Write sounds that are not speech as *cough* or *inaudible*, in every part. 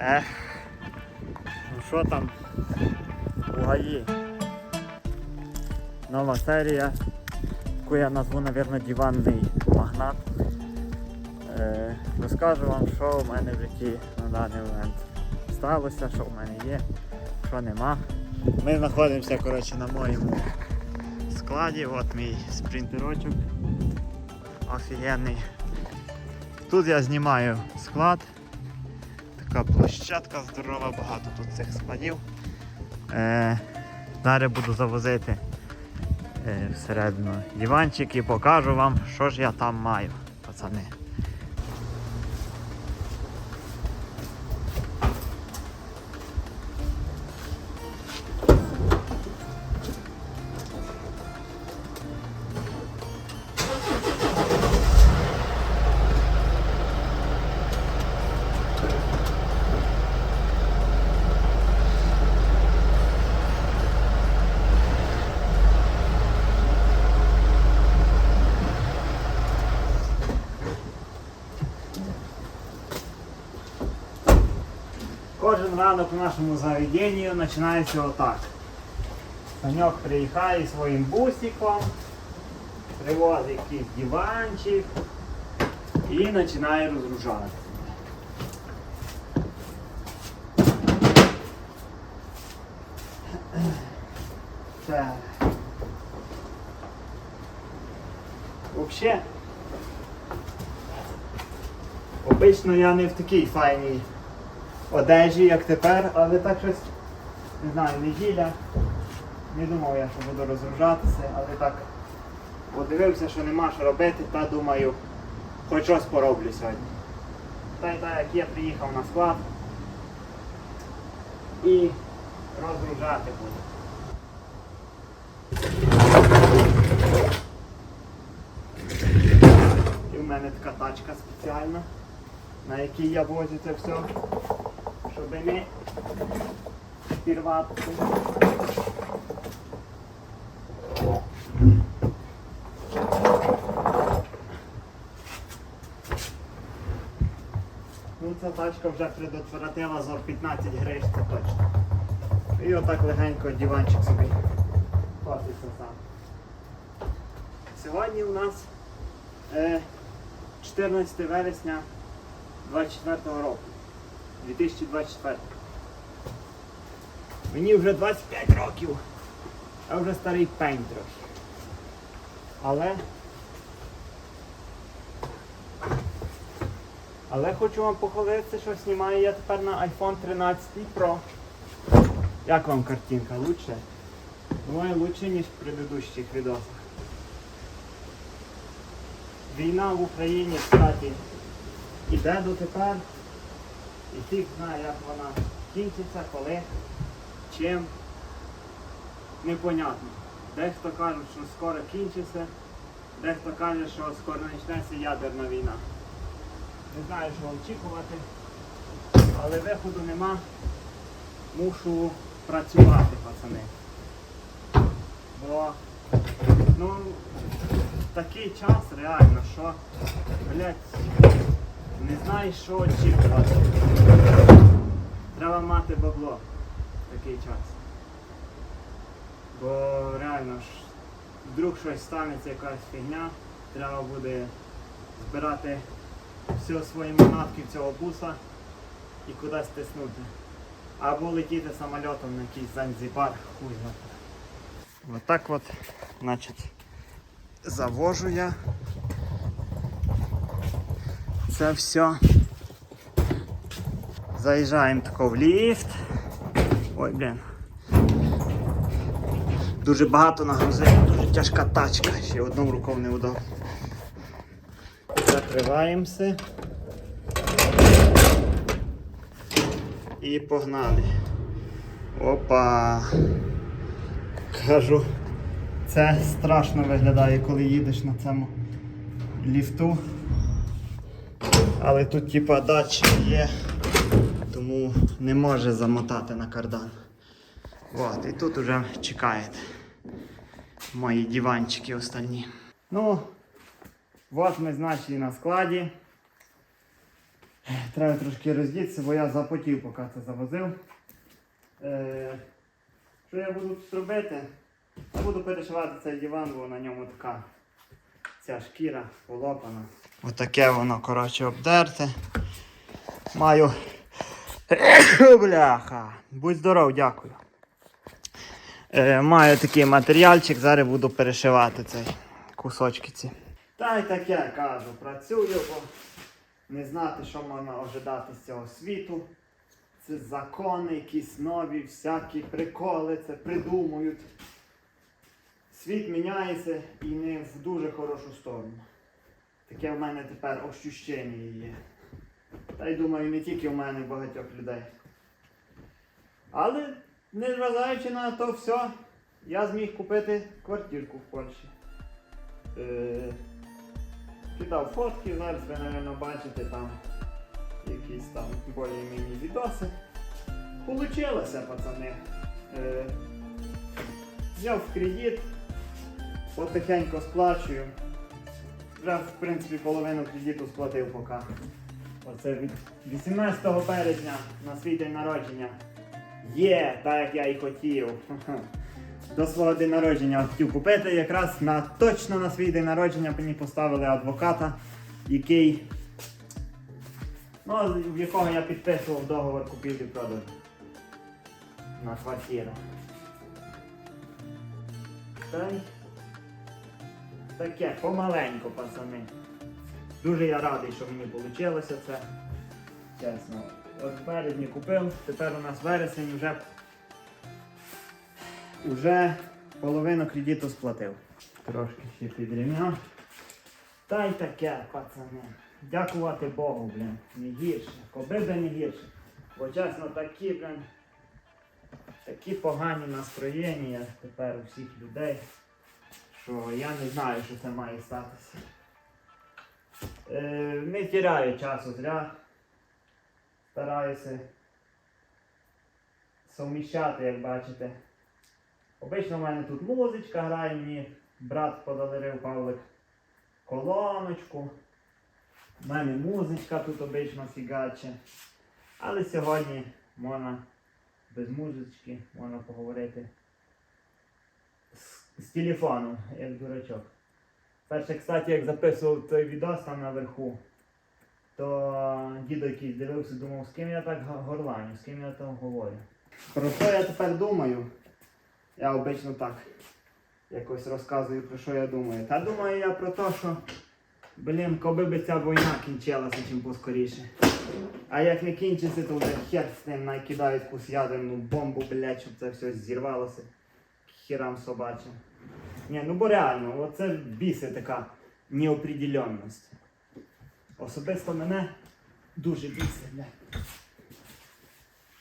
Ех, ну що там у ГАІ? Нова серія, яку я назву, мабуть, диванний магнат. Е, розкажу вам, що в мене в житті на даний момент сталося, що в мене є, що нема. Ми знаходимося коротше, на моєму складі. От мій спринтерочок. Офігенний. Тут я знімаю склад. Така площадка здорова, багато тут цих складів. Е, далі буду завозити е, всередину диванчик і покажу вам, що ж я там маю, пацани. Кожен ранок в нашому заведенні починається отак. Саньок приїхає своїм бусиком, привозить якийсь диванчик і починає розгружати. Так. Взагалі, обично я не в такій файній одежі, як тепер, але так щось, не знаю, неділя. Не думав я, що буду розгружатися, але так подивився, що нема що робити, та думаю, хоч щось пороблю сьогодні. Та й так, як я приїхав на склад і розгружати буду. І в мене така тачка спеціальна, на якій я возю це все щоб не пірвати. Ну ця тачка вже предотвратила за 15 гривень, це точно. І отак легенько диванчик собі хватиться сам. Сьогодні у нас е, 14 вересня 24 року. 2024. Мені вже 25 років, а вже старий пень трохи. Але. Але хочу вам похвалитися, що знімаю я тепер на iPhone 13 Pro. Як вам картинка? Лучше? Думаю, лучше, ніж в предыдущих відосах. Війна в Україні, кстати, іде дотепер. І фіг знає, як вона кінчиться, коли, чим. Непонятно. Дехто каже, що скоро кінчиться, дехто каже, що скоро почнеться ядерна війна. Не знаю, що очікувати, але виходу нема. Мушу працювати, пацани. Бо ну, такий час реально, що, блядь, не знаєш, що очікувати. Треба мати бабло в такий час. Бо реально ж, вдруг щось станеться, якась фігня, треба буде збирати всі свої манатки цього буса і кудись тиснути. Або летіти самольотом на якийсь Занзібар, хуй знає. Вот так от, значить, завожу я це все. Заїжджаємо тако в ліфт. Ой, блін. Дуже багато нагрузив, дуже тяжка тачка, ще одною рукою не удав. Закриваємося. І погнали. Опа. Кажу, це страшно виглядає, коли їдеш на цьому ліфту. Але тут типа датчик є, тому не може замотати на кардан. От, і тут вже чекають мої диванчики остальні. Ну, от ми значить на складі. Треба трошки роздітися, бо я запотів, поки це завозив. Е, що я буду тут робити? Я буду перешивати цей диван, бо на ньому така ця шкіра полопана. Отаке воно, коротше, обдерте. Маю. *coughs* Бляха. Будь здоров, дякую. Е, маю такий матеріальчик, зараз буду перешивати цей кусочки ці. Та й таке кажу, працюю, бо не знати, що можна ожидати з цього світу. Це закони, якісь нові, всякі приколи, це придумують. Світ міняється і не в дуже хорошу сторону. Таке в мене тепер ощущення є. Та й думаю, не тільки в мене, багатьох людей. Але, незважаючи на то все, я зміг купити квартирку в Польщі. Е, кидав фотки, зараз ви, мабуть, бачите там якісь там більш-мені відоси. Получилося, пацани. Е, взяв кредит, потихеньку сплачую. Вже, в принципі, половину кредиту сплатив поки. Оце від 18 березня на свій день народження. Є, так як я і хотів. *laughs* До свого день народження хотів купити. Якраз на точно на свій день народження мені поставили адвоката, який. Ну, в якого я підписував договор купівлі-продажу на квартиру. Та й таке, помаленьку, пацани. Дуже я радий, що мені вийшло це. Чесно. От в березні купив, тепер у нас вересень вже, вже половину кредиту сплатив. Трошки ще підрівняв. Та й таке, пацани. Дякувати Богу, блін. Не гірше. Коби би не гірше. Бо чесно, такі, блін, такі погані настроєння тепер у всіх людей, що я не знаю, що це має статися. Е, не тіряю часу зря. Стараюся совміщати, як бачите. Обично в мене тут музичка грає, мені брат подарив Павлик колоночку. У мене музичка тут обично фігаче. Але сьогодні можна без музички, можна поговорити з, телефону, як дурачок. Перше, кстати, як записував той відос там наверху, то дідо якийсь дивився, думав, з ким я так горланю, з ким я так говорю. Про що я тепер думаю? Я обично так якось розказую, про що я думаю. Та думаю я про те, що, блін, коби би ця війна кінчилася чим поскоріше. А як не кінчиться, то вже хер з ним накидають якусь ядерну бомбу, блядь, щоб це все зірвалося. Хірам собачим. Ні, ну бо реально, оце біси така неопределенність. Особисто мене дуже бісить, блядь.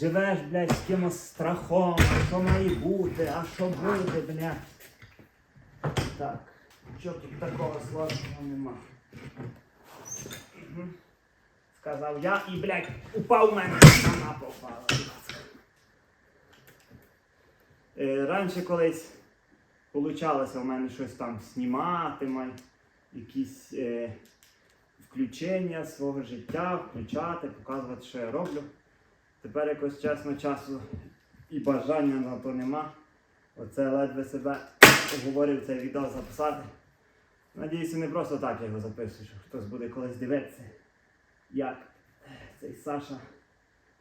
Живеш, блядь, з кимось страхом, що має бути, а що буде, блядь. Так, що тут такого сложного нема. Сказав я і, блядь, упав мене, сама попала. Е, раніше колись получалося в мене щось там знімати, якісь е, включення свого життя, включати, показувати, що я роблю. Тепер якось чесно часу і бажання на то нема. Оце ледве себе говорив цей відео записати. Надіюся, не просто так я його записую, що хтось буде колись дивитися, як цей Саша,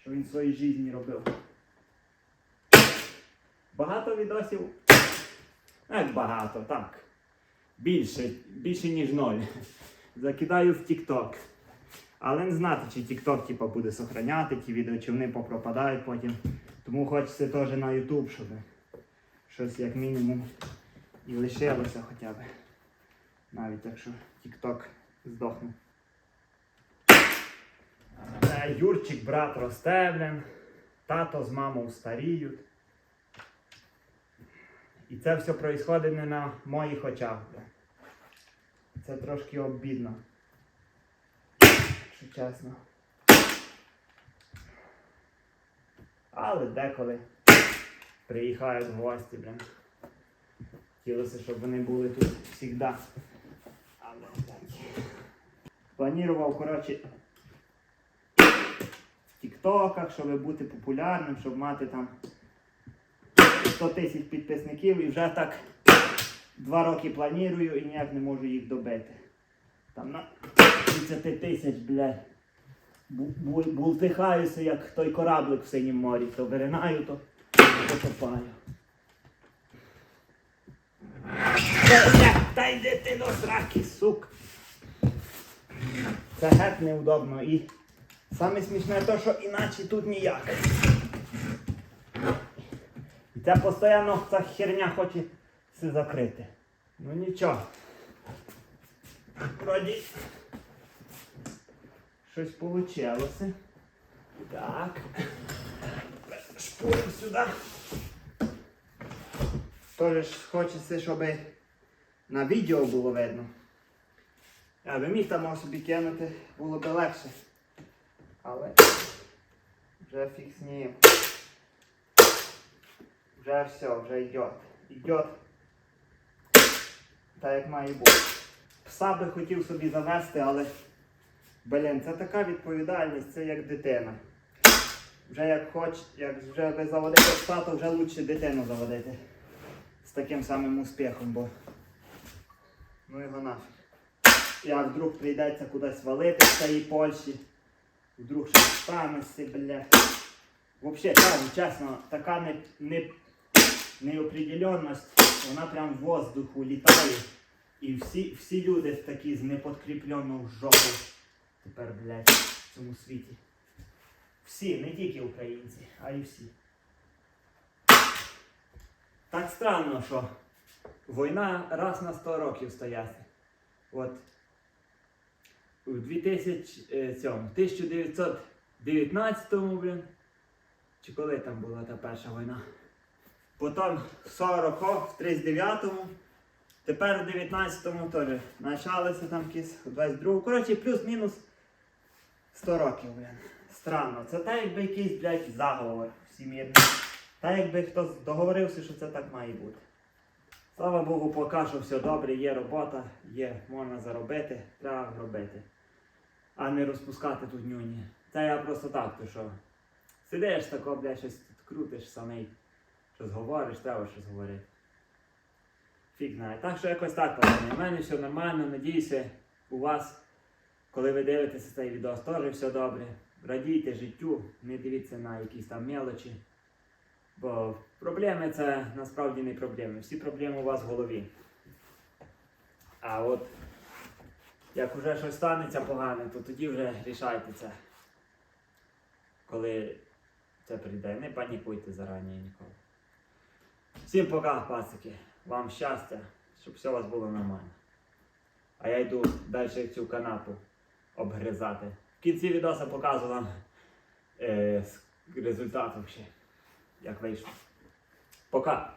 що він в своїй житті робив. Багато відосів. Як багато, так. Більше, більше ніж ноль. Закидаю в TikTok. Але не знати, чи TikTok типа, буде сохраняти ті відео, чи вони попропадають потім. Тому хочеться теж на YouTube, щоб щось як мінімум і лишилося хоча б. Навіть якщо TikTok здохне. Е, Юрчик, брат росте. Тато з мамою старіють. І це все відбувається не на моїх очах. Це трошки обідно. Якщо чесно. Але деколи приїхають гості, блін. Хотілося, щоб вони були тут завжди. Але блядь. Планував, коротше, в тіктоках, щоб бути популярним, щоб мати там 100 тисяч підписників і вже так два роки планую і ніяк не можу їх добити. Там на 30 тисяч, блядь. бу- бу- Бултихаюся, як той кораблик в синім морі, то виринаю, то потопаю. Та йди ти до сраки, сук. Це геть неудобно і саме смішне те, що іначе тут ніяк. І це постійно ця херня хоче все закрити. Ну нічого. Вроді щось вийшло. Так. Шпурим сюди. Тоже ж хочеться, щоб на відео було видно. Я би міг там собі кинути, було б легше. Але вже з ним. Вже все, вже йде. Йде. Так як має бути. Пса би хотів собі завести, але блін, це така відповідальність, це як дитина. Вже як хоч, як вже ви заводите пса, то вже краще дитину заводити. З таким самим успіхом, бо ну його нафіг. Як вдруг прийдеться кудись валити з цієї Польщі, вдруг щось станеться, бля. Взагалі, чесно, така не, не, неопределенність, вона прям в воздуху літає. І всі, всі люди такі з неподкріпленою жопу тепер, блядь, в цьому світі. Всі, не тільки українці, а й всі. Так странно, що війна раз на 100 років стояти. От у 2000, е, цьому, 1919 блін, чи коли там була та перша війна. Потім 40 в 39-му, тепер в 19-му теж почалися там якісь у 22-му. Коротше, плюс-мінус 100 років, блін. Странно. Це так, якби якийсь, блядь, заговор всімірний. Та якби хтось договорився, що це так має бути. Слава Богу, поки що все добре, є робота, є, можна заробити, треба робити. А не розпускати тут нюні. Це я просто так, то що сидиш тако, бля, щось тут крутиш самий, щось говориш, треба щось говорити. Фіг знає. Так що якось так, пацани. У мене все нормально, надіюся, у вас, коли ви дивитеся цей відео, теж все добре. Радійте життю, не дивіться на якісь там мелочі. Бо проблеми це насправді не проблеми. Всі проблеми у вас в голові. А от як вже щось станеться погане, то тоді вже рішайте це. Коли це прийде. Не панікуйте зарані ніколи. Всім пока, пацики. Вам щастя, щоб все у вас було нормально. А я йду далі цю канапу обгризати. В кінці відео показую вам е, результат як вийшло. Пока.